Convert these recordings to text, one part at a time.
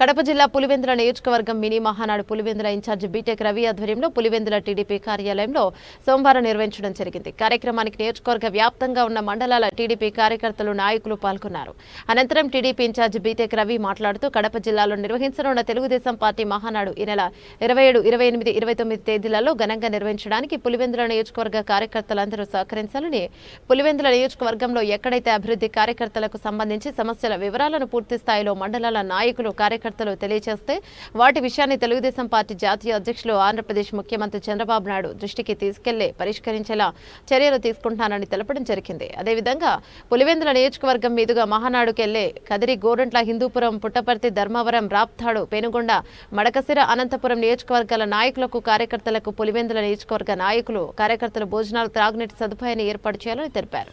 కడప జిల్లా పులివెందుల నియోజకవర్గం mini Mahanadu Pulivendula incharge BTech Ravi ఆధ్వర్యంలో పులివెందుల టీడీపీ కార్యాలయంలో సోమవారం నిర్వహించడం జరిగింది. కార్యక్రమానికి నియోజకవర్గ వ్యాప్తంగా ఉన్న మండలాల టీడీపీ కార్యకర్తలు నాయకులు పాల్గొన్నారు. అనంతరం టీడీపీ ఇన్ఛార్జి బీటెక్ రవి మాట్లాడుతూ కడప జిల్లాలో నిర్వహించనున్న తెలుగుదేశం పార్టీ మహానాడు ఈ నెల ఇరవై ఏడు ఇరవై ఎనిమిది ఇరవై తొమ్మిది తేదీలలో ఘనంగా నిర్వహించడానికి పులివెందుల నియోజకవర్గ కార్యకర్తలందరూ సహకరించాలని పులివెందుల నియోజకవర్గంలో ఎక్కడైతే అభివృద్ధి కార్యకర్తలకు సంబంధించి సమస్యల వివరాలను పూర్తి స్థాయిలో మండలాల నాయకులు కార్యకర్తలు తెలియజేస్తే వాటి విషయాన్ని తెలుగుదేశం పార్టీ జాతీయ అధ్యక్షులు ఆంధ్రప్రదేశ్ ముఖ్యమంత్రి చంద్రబాబు నాయుడు దృష్టికి తీసుకెళ్ళి పరిష్కరించేలా చర్యలు తీసుకుంటానని తెలపడం జరిగింది. అదేవిధంగా పులివెందుల నియోజకవర్గం మీదుగా మహానాడుకెళ్ళే కదిరి గోరంట్ల హిందూపురం పుట్టపర్తి ధర్మవరం రాప్తాడు పెనుగొండ మడకసిర అనంతపురం నియోజకవర్గాల నాయకులకు కార్యకర్తలకు పులివెందుల నియోజకవర్గ నాయకులు కార్యకర్తలు భోజనాలు త్రాగునీటి సదుపాయాన్ని ఏర్పాటు చేయాలని తెలిపారు.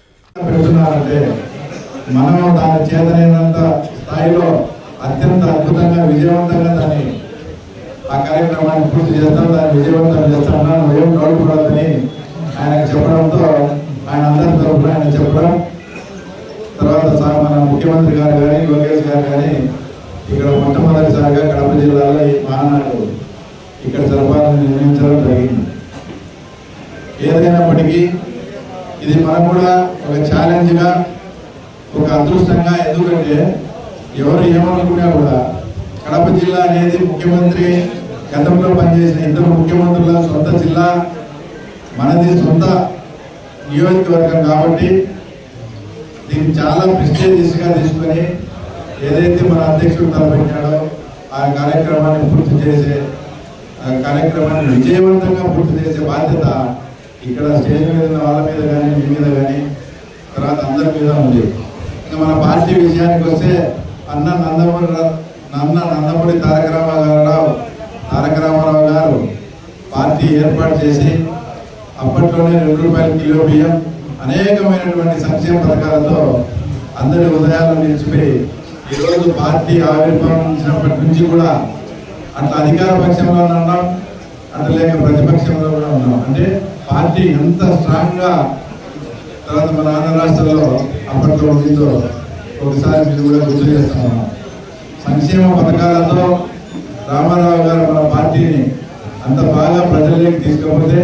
మనం దాని చేతనైనంత స్థాయిలో అత్యంత అద్భుతంగా విజయవంతంగా దాన్ని ఆ కార్యక్రమాన్ని పూర్తి చేస్తాం దాన్ని విజయవంతం చేస్తామన్నా నువ్వేం డౌట్పడద్దని ఆయనకు చెప్పడంతో ఆయన అందరి తరఫున ఆయన చెప్పడం. తర్వాత సార్ మన ముఖ్యమంత్రి గారు కానీ లోకేష్ గారు కానీ ఇక్కడ మొట్టమొదటిసారిగా కడప జిల్లాలో ఈ మహానాడు ఇక్కడ జరపాలని నిర్ణయించడం జరిగింది. ఏదైనప్పటికీ ఇది మనం కూడా ఒక ఛాలెంజ్గా ఒక అదృష్టంగా ఎందుకంటే ఎవరు ఏమనుకున్నా కూడా కడప జిల్లా అనేది ముఖ్యమంత్రి గతంలో పనిచేసిన ఇద్దరు ముఖ్యమంత్రుల సొంత జిల్లా. మనది సొంత నియోజకవర్గం కాబట్టి దీన్ని చాలా ప్రిస్టేజియస్గా తీసుకొని ఏదైతే మన అధ్యక్షుడు తలపెట్టాడో ఆ కార్యక్రమాన్ని పూర్తి చేసే ఆ కార్యక్రమాన్ని విజయవంతంగా పూర్తి చేసే బాధ్యత ఇక్కడ స్టేజ్ మీద ఉన్న వాళ్ళ మీద కానీ మీ మీద కానీ తర్వాత అందరి మీద ఉంది. ఇంకా మన పార్టీ విషయానికి వస్తే అన్న నందమూరి రా- అన్న నందమూరి తారక రామారావు తారక రామారావు గారు పార్టీ ఏర్పాటు చేసి అప్పట్లోనే రెండు రూపాయల కిలో బియ్యం అనేకమైనటువంటి సంక్షేమ పథకాలతో అందరి ఉదయాలను నిలిచిపోయి ఈరోజు పార్టీ ఆవిర్భవించినప్పటి నుంచి కూడా అట్లా అధికార పక్షంలో ఉన్నాం అట్లా లేక ప్రతిపక్షంలో కూడా ఉన్నాం. అంటే పార్టీ ఎంత స్ట్రాంగ్గా తర్వాత మన ఆంధ్ర రాష్ట్రంలో అప్పట్లో ఉందో ఒకసారి మీరు కూడా గుర్తు చేస్తున్నాను సంక్షేమ పథకాలతో రామారావు గారు మన పార్టీని అంత బాగా ప్రజల్లోకి తీసుకపోతే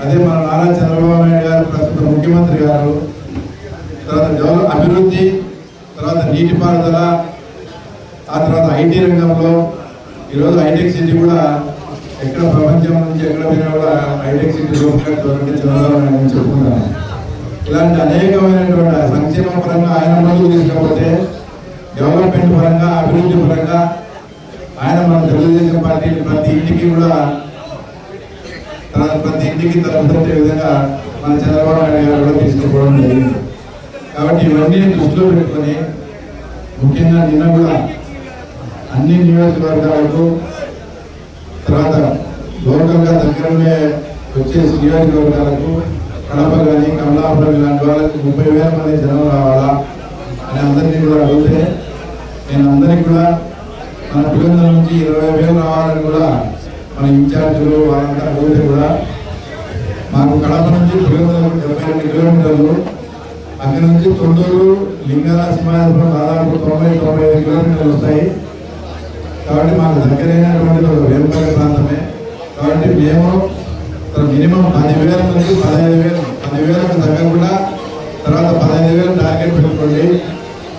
అదే మన నారా చంద్రబాబు నాయుడు గారు ప్రస్తుత ముఖ్యమంత్రి గారు తర్వాత డెవలప్ అభివృద్ధి తర్వాత నీటిపారుదల ఆ తర్వాత ఐటీ రంగంలో ఈరోజు హైటెక్ సిటీ కూడా ఎక్కడ ప్రపంచం నుంచి ఎక్కడ పోయినా కూడా హైటెక్ సిటీ చంద్రబాబు నాయుడు చెప్పుకున్నాను ఇలాంటి అనేకమైనటువంటి సంక్షేమ పరంగా ఆయన ముందుకు తీసుకపోతే డెవలప్మెంట్ పరంగా అభివృద్ధి పరంగా ఆయన మన తెలుగుదేశం పార్టీ ప్రతి ఇంటికి కూడా ప్రతి ఇంటికి తలపెట్టే విధంగా మన చంద్రబాబు నాయుడు గారు కూడా తీసుకుపోవడం జరిగింది. కాబట్టి ఇవన్నీ దృష్టిలో పెట్టుకొని ముఖ్యంగా నిన్న కూడా అన్ని నియోజకవర్గాలకు తర్వాత లోకల్గా దగ్గరనే వచ్చేసి నియోజకవర్గాలకు కడప కానీ కమలాపురం ఇలాంటి వాళ్ళకి ముప్పై వేల మంది జనం రావాలా? అని అందరినీ కూడా అడిగితే నేను అందరికీ కూడా మన పిల్లల నుంచి ఇరవై వేలు రావాలని కూడా మన ఇన్ఛార్జీలు వాళ్ళంతా అడిగితే కూడా మాకు కడప నుంచి పిల్లలకు ఇరవై రెండు కిలోమీటర్లు అక్కడి నుంచి తొండూరు లింగాల సింహాద్రం దాదాపు తొంభై తొంభై ఐదు కిలోమీటర్లు వస్తాయి. కాబట్టి మాకు దగ్గరైనటువంటి ఒక వేరుపల్లి ప్రాంతమే. కాబట్టి మేము మినిమం పదివేల నుంచి పదహైదు వేలు పదివేలకు తగ్గకుండా తర్వాత పదహైదు వేలు టార్గెట్ పెట్టుకోండి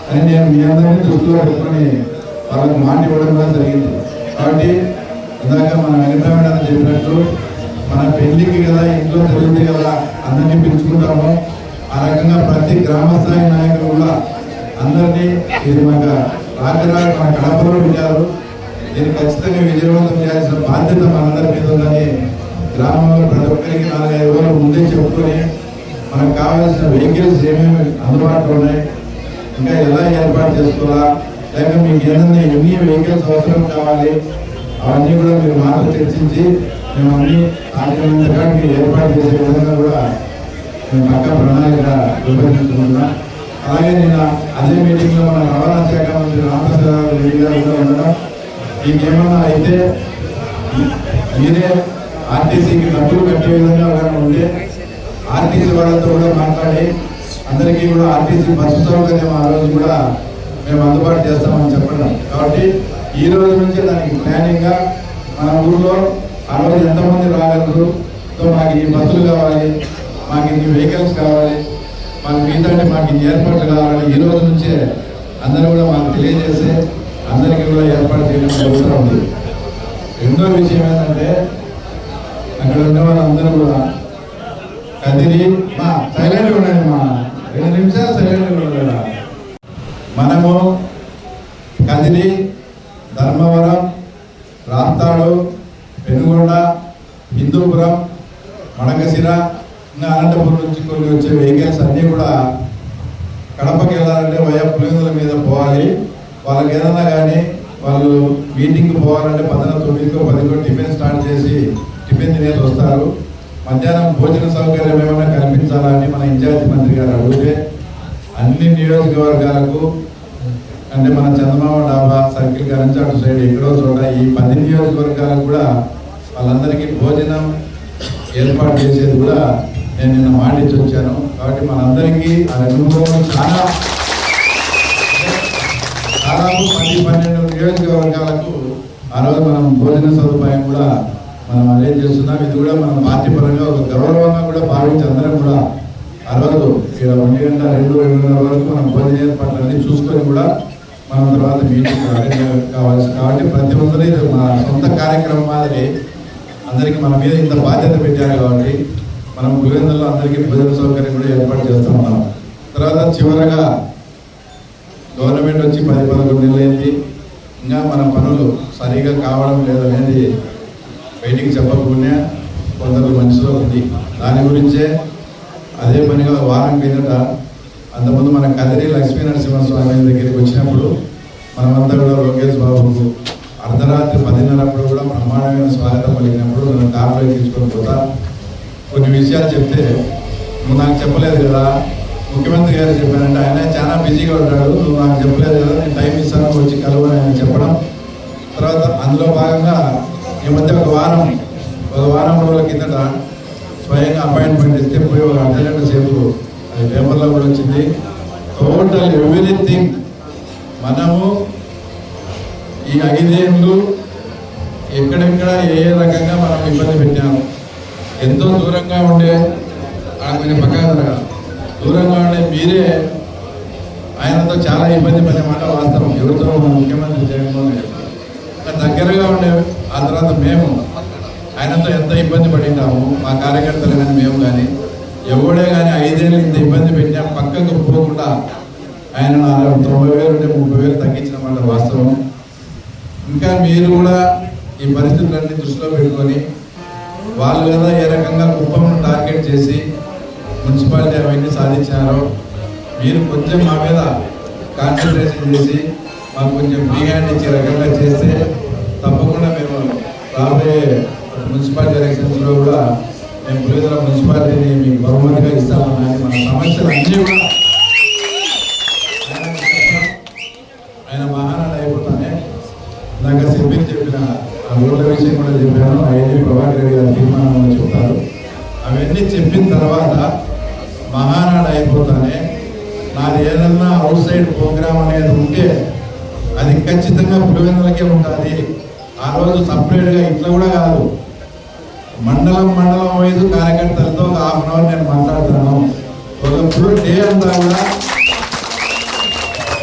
అని నేను మీ అందరినీ దృష్టిలో పెట్టుకొని వాళ్ళకి మాట ఇవ్వడం కూడా జరిగింది. కాబట్టి ఇందాక మన వెంకటరమణ చెప్పినట్టు మన పెళ్ళికి కదా ఇంట్లో జరుగుతుంది కదా అందరినీ పిలుచుకుంటాము. ఆ రకంగా ప్రతి గ్రామ స్థాయి నాయకులు కూడా అందరినీ ఇది మన రాజరాజ మన కడపలో విజయాలు దీన్ని ఖచ్చితంగా విజయవంతం చేయాల్సిన బాధ్యత మనందరి మీద ఉందని గ్రామంలో ప్రతి ఒక్కరికి నాలుగైదు రోజులు ముందే చెప్పుకొని మనకు కావాల్సిన వెహికల్స్ ఏమేమి అందుబాటులో ఉన్నాయి ఇంకా ఎలా ఏర్పాటు చేసుకోవాలా లేక మీకు ఏదైనా ఎన్ని వెహికల్స్ అవసరం కావాలి అవన్నీ కూడా మీరు మాతో చర్చించి మేము అన్ని సాధ్యమైనంత మీరు ఏర్పాటు చేసే విధంగా కూడా మేము పక్క ప్రణాళిక రూపొందించుకుంటున్నాం. అలాగే నేను అదే మీటింగ్లో మన రవాణా శాఖ మంత్రి రామప్రసాద్ రెడ్డి గారు కూడా ఉండడం. ఇంకేమన్నా అయితే మీరే ఆర్టీసీకి డబ్బులు కట్టే విధంగా కానీ ఉంటే ఆర్టీసీ వాళ్ళతో కూడా మాట్లాడి అందరికీ కూడా ఆర్టీసీ బస్సు సౌకర్యం ఆ రోజు కూడా మేము అందుబాటు చేస్తామని చెప్పడం. కాబట్టి ఈ రోజు నుంచే దానికి ప్లానింగ్గా మన ఊళ్ళో ఆ రోజు ఎంతమంది రాగలరు? సో మాకు ఈ బస్సులు కావాలి మాకు ఇన్ని వెహికల్స్ కావాలి మాకు ఏంటంటే మాకు ఇన్ని ఏర్పాట్లు కావాలి. ఈ రోజు నుంచే అందరూ కూడా మాకు తెలియజేసి అందరికీ కూడా ఏర్పాటు చేయడం అవసరం ఉంది. రెండో విషయం ఏంటంటే అక్కడ ఉన్న వాళ్ళందరూ కూడా కదిరి మా సైలెంట్ ఉండండి మా. రెండు నిమిషాలు సైలెంట్ ఉండాలి మనము కదిరి ధర్మవరం రాస్తాడు పెనుగొండ హిందూపురం మడకశిర ఇంకా అనంతపురం నుంచి కొన్ని వచ్చే వెహికల్స్ అన్నీ కూడా కడపకి వెళ్ళాలంటే వయా పులిందుల మీద పోవాలి. వాళ్ళకి ఏదన్నా కానీ వాళ్ళు మీటింగ్కి పోవాలంటే పదన తొమ్మిదికో పదికో టిఫిన్ స్టార్ట్ చేసి టిఫిన్ తినేసి వస్తారు. మధ్యాహ్నం భోజన సౌకర్యం ఏమైనా కల్పించాలా అని మన ఇన్ఛార్జి మంత్రి గారు అడిగితే అన్ని నియోజకవర్గాలకు అంటే మన చందమామ డాబా సర్కిల్ గారి నుంచి అటు సైడ్ ఎక్కడో చోట ఈ పది నియోజకవర్గాలకు కూడా వాళ్ళందరికీ భోజనం ఏర్పాటు చేసేది కూడా నేను నిన్న మాటించి వచ్చాను. కాబట్టి మనందరికీ ఆ అనుభవం చాలా దాదాపు పది పన్నెండు నియోజకవర్గాలకు ఆ రోజు మనం భోజన సదుపాయం కూడా మనం అరేంజ్ చేస్తున్నాం. ఇది కూడా మనం పార్టీ పరంగా ఒక గౌరవంగా కూడా భావించి అందరం కూడా ఆ రోజు ఇక్కడ ఒంటి గంట రెండు రెండున్నర వరకు మనం భోజన ఏర్పాట్లన్నీ చూసుకొని కూడా మనం తర్వాత మీటింగ్ కావాల్సి కాబట్టి ప్రతి ఒక్కరు ఇది మన సొంత కార్యక్రమం మాదిరి అందరికీ మన మీద ఇంత బాధ్యత పెట్టారు కాబట్టి మనం పులివెందుల్లో అందరికీ భోజన సౌకర్యం కూడా ఏర్పాటు చేస్తూ ఉన్నాం. తర్వాత చివరగా గవర్నమెంట్ వచ్చి పది పదకొండు నెలలైంది ఇంకా మన పనులు సరిగా కావడం లేదనేది బయటికి చెప్పకుండా కొందరు మనసులో ఉంది. దాని గురించే అదే పనిగా వారం కిందట అంతకుముందు మన కదిరి లక్ష్మీ నరసింహస్వామి దగ్గరికి వచ్చినప్పుడు మనమంతా కూడా లోకేష్ బాబుకు అర్ధరాత్రి పదిన్నరప్పుడు కూడా బ్రహ్మాండమైన స్వాగతం పలికినప్పుడు నన్ను కార్లో తీసుకొని పోతా. కొన్ని విషయాలు చెప్తే నువ్వు నాకు చెప్పలేదు కదా. ముఖ్యమంత్రి గారు చెప్పానంటే ఆయన చాలా బిజీగా ఉంటాడు. నువ్వు నాకు చెప్పలేదు కదా. నేను టైం ఇస్తాను వచ్చి కలవని ఆయన చెప్పడం. తర్వాత అందులో భాగంగా ఈ మధ్య ఒక వారం ఒక వారం రోజుల కిందట స్వయంగా అపాయింట్మెంట్ ఇస్తే పోయి ఒక అర్ధగంట సేపు అది పేపర్లో కూడా వచ్చింది. టోటల్ ఎవ్రీథింగ్ మనము ఈ ఐదేళ్ళు ఎక్కడెక్కడ ఏ రకంగా మనం ఇబ్బంది పెట్టాము ఎంతో దూరంగా ఉండే ఆయన పక్కన దూరంగా ఉండే మీరే ఆయనతో చాలా ఇబ్బంది పడే మాట వాస్తవం. ఎవరితో మన ముఖ్యమంత్రి జగన్మోహన్ లేదు దగ్గరగా ఉండే ఆ తర్వాత మేము ఆయనతో ఎంత ఇబ్బంది పడినాము మా కార్యకర్తలు కానీ మేము కానీ ఎవడే కానీ ఐదేళ్ళు ఇంత ఇబ్బంది పెట్టినా పక్కకు పోకుండా ఆయన తొంభై వేలు ఉంటే ముప్పై వేలు తగ్గించిన మాట వాస్తవం. ఇంకా మీరు కూడా ఈ పరిస్థితులన్నీ దృష్టిలో పెట్టుకొని వాళ్ళు కదా ఏ రకంగా కుప్పంను టార్గెట్ చేసి మున్సిపాలిటీ అవన్నీ సాధించారో మీరు కొంచెం మా మీద కాన్సన్ట్రేషన్ చేసి మాకు కొంచెం ఫ్రీ హ్యాండ్ ఇచ్చే రకంగా చేస్తే తప్పకుండా మేము రాబోయే మున్సిపాలిటీ ఎలక్షన్స్లో కూడా మేము పులిదల మున్సిపాలిటీని మీకు బహుమతిగా ఇస్తామని మన సమస్యలు అన్నీ కూడా ఆయన మహానాడు అయిపోతానే. నాకు సిబ్బిని చెప్పిన ఆ ఓట్ల విషయం కూడా చెప్పాను అవన్నీ ప్రభాకర్ రెడ్డి గారు తీర్మానం చెప్తారు. అవన్నీ చెప్పిన తర్వాత మహానాడు అయిపోతానే. నాది ఏదన్నా అవుట్ సైడ్ ప్రోగ్రామ్ అనేది ఉంటే అది ఖచ్చితంగా పులివెందులకే ఉంటుంది ఆ రోజు సపరేట్గా ఇట్లా కూడా కాదు. మండలం మండలం వైజ్ కార్యకర్తలతో ఒక హాఫ్ అన్ అవర్ నేను మాట్లాడుతున్నాను. ఒక ఫుల్ డే అంతా కూడా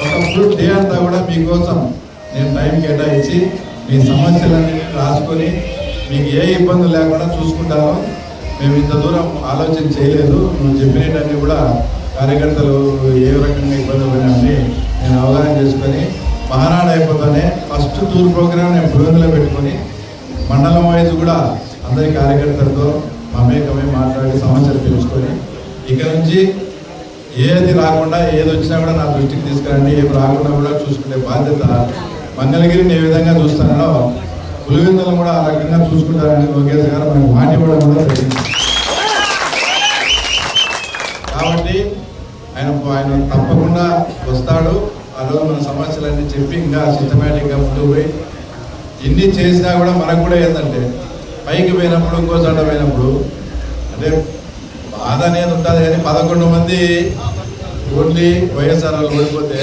ఒక ఫుల్ డే అంతా కూడా మీకోసం నేను టైం కేటాయించి మీ సమస్యలన్నీ రాసుకొని మీకు ఏ ఇబ్బందులు లేకుండా చూసుకుంటాను మేము ఇంత దూరం ఆలోచన చేయలేదు. నువ్వు చెప్పినవన్నీ కూడా కార్యకర్తలు ఏ రకంగా ఇబ్బందులు పడినాయని నేను అవగాహన చేసుకొని మహానాడు అయిపోతానే ఫస్ట్ టూర్ ప్రోగ్రామ్ నేను పులివెందులో పెట్టుకొని మండలం వైజ్ కూడా అందరి కార్యకర్తలతో మమేకమే మాట్లాడి సమస్యలు తెలుసుకొని ఇక నుంచి ఏది రాకుండా ఏది వచ్చినా కూడా నా దృష్టికి తీసుకురండి. ఏం రాకుండా కూడా చూసుకునే బాధ్యత మంగళగిరిని ఏ విధంగా చూస్తానో పులివెందులు కూడా ఆ రకంగా చూసుకుంటారని లోకేష్ గారు మనకు మాట ఇవ్వడం కూడా జరిగింది. కాబట్టి ఆయన ఆయన తప్పకుండా వస్తాడు. ఆ రోజు మన సమస్యలన్నీ చెప్పి ఇంకా సిస్టమేటిక్గా ముందుకు పోయి ఎన్ని చేసినా కూడా మనకు కూడా ఏంటంటే పైకి పోయినప్పుడు ఇంకో చోట పోయినప్పుడు అంటే బాధ అనేది ఉంటుంది కానీ పదకొండు మంది ఓన్లీ వైఎస్ఆర్ వాళ్ళు ఓడిపోతే